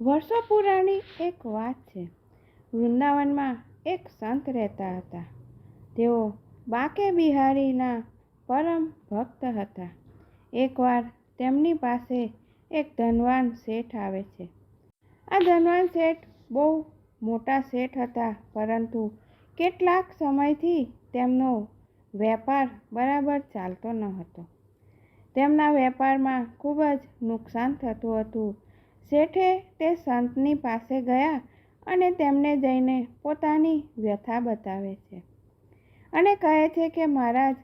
વર્ષો પુરાણી એક વાત છે. વૃંદાવનમાં એક સંત રહેતા હતા. તેઓ બાકે બિહારીના પરમ ભક્ત હતા. એકવાર તેમની પાસે એક ધનવાન શેઠ આવે છે. આ ધનવાન શેઠ બહુ મોટા શેઠ હતા, પરંતુ કેટલાક સમયથી તેમનો વેપાર બરાબર ચાલતો ન હતો. તેમના વેપારમાં ખૂબ જ નુકસાન થતું હતું. શેઠે તે સંતની પાસે ગયા અને તેમને જઈને પોતાની વ્યથા બતાવે છે. અને કહે છે કે, મહારાજ,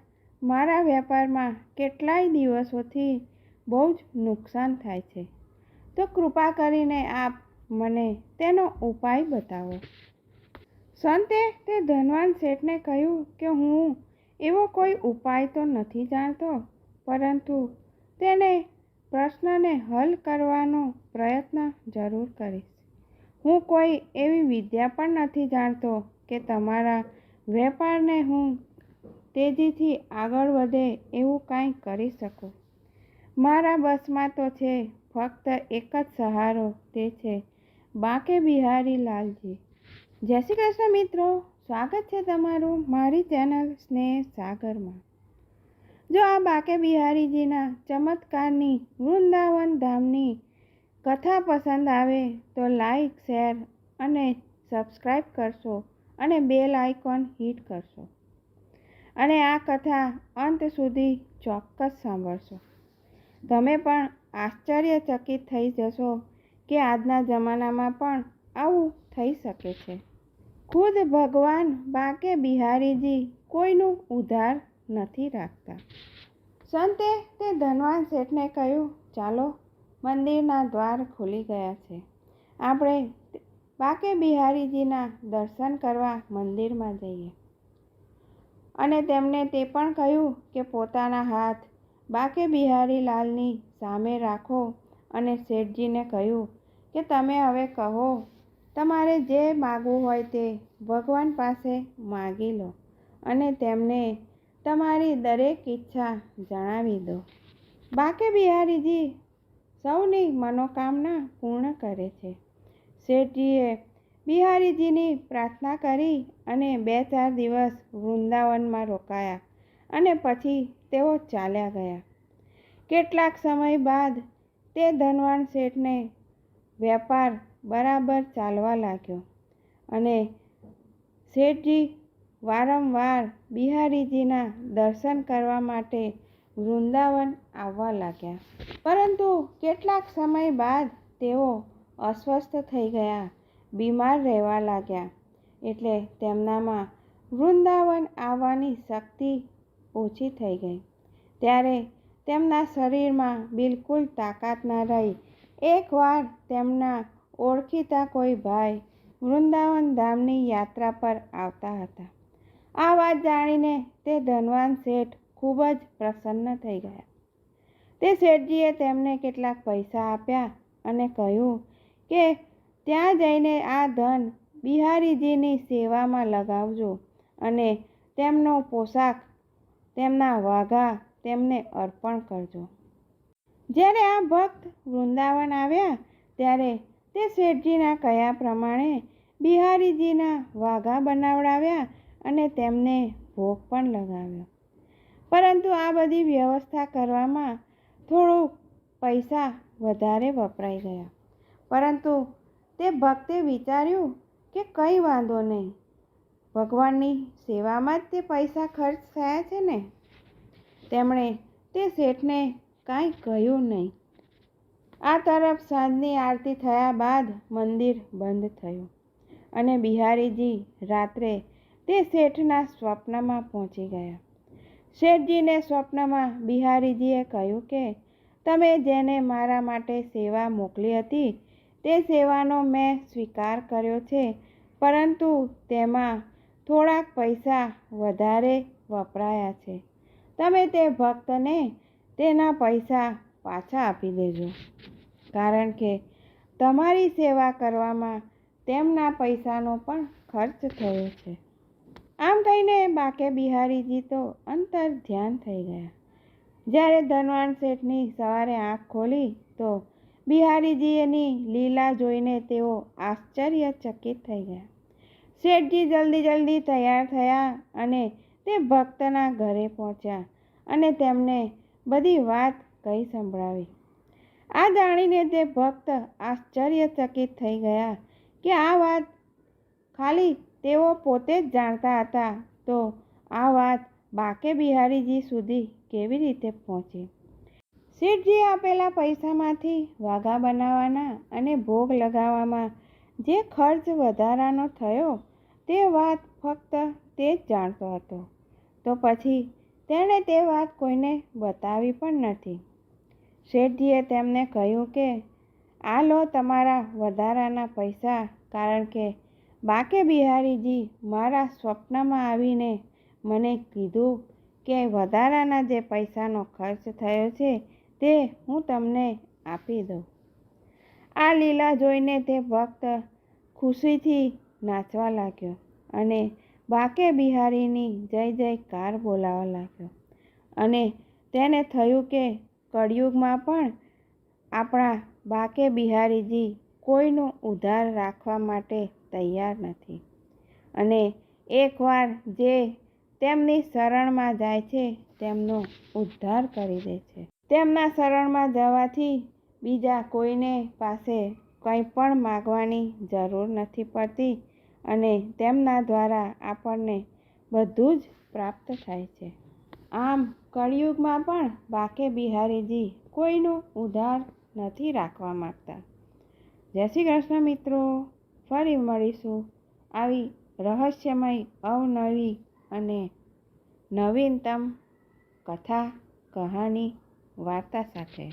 મારા વેપારમાં કેટલાય દિવસોથી બહુ જ નુકસાન થાય છે. તો કૃપા કરીને આપ મને તેનો ઉપાય બતાવો. સંતે તે ધનવાન શેઠને કહ્યું કે, હું એવો કોઈ ઉપાય તો નથી જાણતો, પરંતુ તેને પ્રશ્નને હલ કરવાનો પ્રયત્ન જરૂર કરીશ. હું કોઈ એવી વિદ્યા પણ નથી જાણતો કે તમારા વેપારને હું તેજીથી આગળ વધે એવું કાંઈ કરી શકું. મારા બસમાં તો છે, ફક્ત એક જ સહારો તે છે, બાકે બિહારી લાલજી. જય શ્રી કૃષ્ણ મિત્રો, સ્વાગત છે તમારું મારી ચેનલ સ્નેહ સાગરમાં. જો આ બાકે બિહારીજીના ચમત્કારની વૃંદાવન ધામની કથા પસંદ આવે તો લાઈક, શેર અને સબસ્ક્રાઈબ કરશો અને બેલ આઇકોન હિટ કરશો. અને આ કથા અંત સુધી ચોક્કસ સાંભળશો. તમે પણ આશ્ચર્યચકિત થઈ જશો કે આજના જમાનામાં પણ આવું થઈ શકે છે. ખુદ ભગવાન બાકે બિહારીજી કોઈનું ઉધાર નથી રાખતા. સંતે તે ધનવાન શેઠને કહ્યું, ચાલો, મંદિરના દ્વાર ખુલી ગયા છે. આપણે બાકે બિહારીજીના દર્શન કરવા મંદિરમાં જઈએ. અને તેમને તે પણ કહ્યું કે, પોતાના હાથ બાકે બિહારી લાલની સામે રાખો. અને શેઠજીને કહ્યું કે, તમે હવે કહો, તમારે જે માગવું હોય તે ભગવાન પાસે માગી લો. અને તેમને તમારી દરેક ઈચ્છા જણાવી દો. બાકે બિહારીજી સૌની મનોકામના પૂર્ણ કરે છે. શેઠજીએ બિહારીજીની પ્રાર્થના કરી અને બે ચાર દિવસ વૃંદાવનમાં રોકાયા અને પછી તેઓ ચાલ્યા ગયા. કેટલાક સમય બાદ તે ધનવાન શેઠને વેપાર બરાબર ચાલવા લાગ્યો અને શેઠજી વારંવાર બિહારીજીના દર્શન કરવા માટે વૃંદાવન આવવા લાગ્યા. પરંતુ કેટલાક સમય બાદ તેઓ અસ્વસ્થ થઈ ગયા, બીમાર રહેવા લાગ્યા. એટલે તેમનામાં વૃંદાવન આવવાની શક્તિ ઓછી થઈ ગઈ. ત્યારે તેમના શરીરમાં બિલકુલ તાકાત ન રહી. એકવાર તેમના ઓળખીતા કોઈ ભાઈ વૃંદાવન ધામની યાત્રા પર આવતા હતા. આ વાત જાણીને તે ધનવાન શેઠ ખૂબ જ પ્રસન્ન થઈ ગયા. તે શેઠજીએ તેમને કેટલાક પૈસા આપ્યા અને કહ્યું કે, ત્યાં જઈને આ ધન બિહારીજીની સેવામાં લગાવજો અને તેમનો પોશાક, તેમના વાઘા તેમને અર્પણ કરજો. જ્યારે આ ભક્ત વૃંદાવન આવ્યા, ત્યારે તે શેઠજીના કહ્યા પ્રમાણે બિહારીજીના વાઘા બનાવડાવ્યા અને તેમને ભોગ પણ લગાવ્યો. પરંતુ આ બધી વ્યવસ્થા કરવામાં થોડુંક પૈસા વધારે વપરાઈ ગયા. પરંતુ તે ભક્તે વિચાર્યું કે કંઈ વાંધો નહીં. ભગવાનની સેવામાં જ તે પૈસા ખર્ચ થયા છે ને? તેમણે તે શેઠને કાંઈ કહ્યું નહીં. આ તરફ સાંજની આરતી થયા બાદ મંદિર બંધ થયું અને બિહારીજી રાત્રે તે શેઠના સ્વપ્નમાં પહોંચી ગયા. શેઠજીને સ્વપ્નમાં બિહારીજીએ કહ્યું કે, તમે જેને મારા માટે સેવા મોકલી હતી, તે સેવાનો મેં સ્વીકાર કર્યો છે, પરંતુ તેમાં થોડાક પૈસા વધારે વપરાયા છે. તમે તે ભક્તને તેના પૈસા પાછા આપી દેજો. કારણ કે તમારી સેવા કરવામાં તેમના પૈસાનો પણ ખર્ચ થયો છે. આમ કહીને બાકે બિહારીજી તો અંતર ધ્યાન થઈ ગયા. જ્યારે ધનવાન શેઠની સવારે આંખ ખોલી તો બિહારીજીની લીલા જોઈને તેઓ આશ્ચર્યચકિત થઈ ગયા. શેઠજી જલ્દી જલ્દી તૈયાર થયા અને તે ભક્તના ઘરે પહોંચ્યા અને તેમને બધી વાત કહી સંભળાવી. આ જાણીને તે ભક્ત આશ્ચર્યચકિત થઈ ગયા કે આ વાત ખાલી તેઓ પોતે જ જાણતા હતા. તો આ વાત બાકે બિહારીજી સુધી કેવી રીતે પહોંચી? શેઠજીએ આપેલા પૈસામાંથી વાઘા બનાવવાના અને ભોગ લગાવવામાં જે ખર્ચ વધારાનો થયો તે વાત ફક્ત તે જ જાણતો હતો. તો પછી તેણે તે વાત કોઈને બતાવી પણ નથી. શેઠજીએ તેમને કહ્યું કે, આ લો તમારા વધારાના પૈસા, કારણ કે બાકે બિહારીજી, મારા સ્વપ્નમાં આવીને મને કીધું કે વધારાના જે પૈસાનો ખર્ચ થયો છે તે હું તમને આપી દઉં. આ લીલા જોઈને તે ભક્ત ખુશીથી નાચવા લાગ્યો અને બાકે બિહારીની જય જયકાર બોલાવા લાગ્યો. અને તેને થયું કે કળિયુગમાં પણ આપણા બાકે બિહારીજી કોઈનો ઉધાર રાખવા માટે તૈયાર નથી. અને એકવાર જે તેમની શરણમાં જાય છે, તેમનો ઉદ્ધાર કરી દે છે. તેમના શરણમાં જવાથી બીજા કોઈને પાસે કંઈ પણ માગવાની જરૂર નથી પડતી અને તેમના દ્વારા આપણને બધું જ પ્રાપ્ત થાય છે. આમ, કળિયુગમાં પણ બાકે બિહારીજી કોઈનું ઉધાર નથી રાખવા માગતા. જય શ્રી કૃષ્ણ મિત્રો. ફરી મળીશું. આવી રહસ્યમય અવનવી અને નવીનતમ કથા કહાની વાર્તા સાથે.